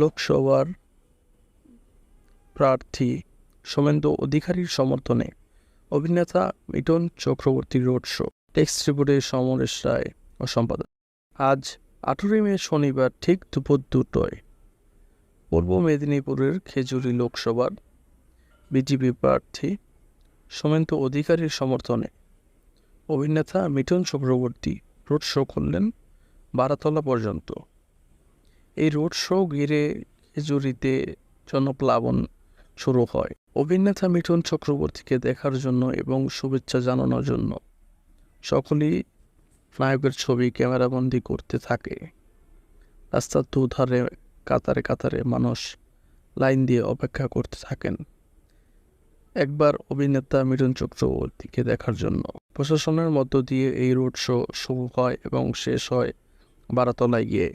লোকসভার প্রার্থী সোমেন্দু অধিকারীর সমর্থনে অভিনেতা মিটন চক্রবর্তীর রোড শো। টেক্সট রিপোর্টে সমরেশ রায় ও সম্পাদক। আজ আঠেরোই মে শনিবার ঠিক দুপুর দুটোয় পূর্ব মেদিনীপুরের খেজুরি লোকসভার বিজেপি প্রার্থী সোমেন্দু অধিকারীর সমর্থনে অভিনেতা মিঠুন চক্রবর্তী রোড শো করলেন বারাতলা পর্যন্ত। এই রোড শো ঘিরে খেজুরিতে জনপ্লাবন শুরু হয়। অভিনেতা মিঠুন চক্রবর্তীকে দেখার জন্য এবং শুভেচ্ছা জানানোর জন্য। সকলেই নায়কের ছবি ক্যামেরাবন্দি করতে থাকে। রাস্তার দুধারে কাতারে কাতারে মানুষ লাইন দিয়ে অপেক্ষা করতে থাকেন। একবার অভিনেতা মিঠুন চক্রবর্তীকে দেখার জন্য। প্রশাসনের মধ্য দিয়ে এই রোড শো শুরু হয় এবং শেষ হয় বারাতলায় গিয়ে।